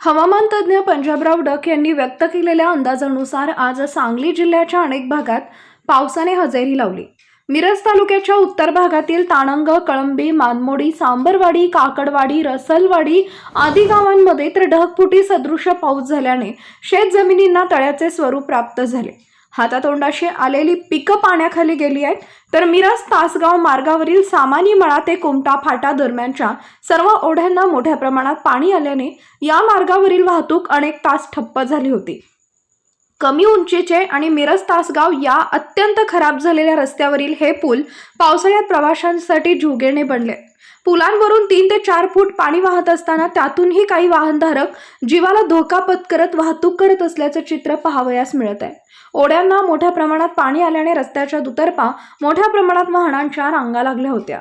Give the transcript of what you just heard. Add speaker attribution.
Speaker 1: हवामान तज्ज्ञ पंजाबराव डक यांनी व्यक्त केलेल्या अंदाजानुसार आज सांगली जिल्ह्याच्या अनेक भागात पावसाने हजेरी लावली. मिरज तालुक्याच्या उत्तर भागातील ताणंग कळंबी मानमोडी सांबरवाडी काकडवाडी रसलवाडी आदी गावांमध्ये तर ढगफुटी सदृश पाऊस झाल्याने शेत जमिनींना तळ्याचे स्वरूप प्राप्त झाले. हातातोंडाशी आलेली पिकं पाण्याखाली गेली आहेत. तर मिरज तासगाव मार्गावरील सामानी मळा ते कुमटा फाटा दरम्यानच्या सर्व ओढ्यांना मोठ्या प्रमाणात पाणी आल्याने या मार्गावरील वाहतूक अनेक तास ठप्प झाली होती. कमी उंचीचे आणि मिरज तासगाव या अत्यंत खराब झालेल्या रस्त्यावरील हे पूल पावसाळ्यात प्रवाशांसाठी जुगेने बनले. पुलांवरून तीन ते चार फूट पाणी वाहत असताना त्यातूनही काही वाहनधारक जीवाला धोका पत्करत वाहतूक करत असल्याचं चित्र पाहावयास मिळत आहे. ओढ्यांना मोठ्या प्रमाणात पाणी आल्याने रस्त्याच्या दुतर्फा मोठ्या प्रमाणात वाहनांच्या रांगा लागल्या होत्या.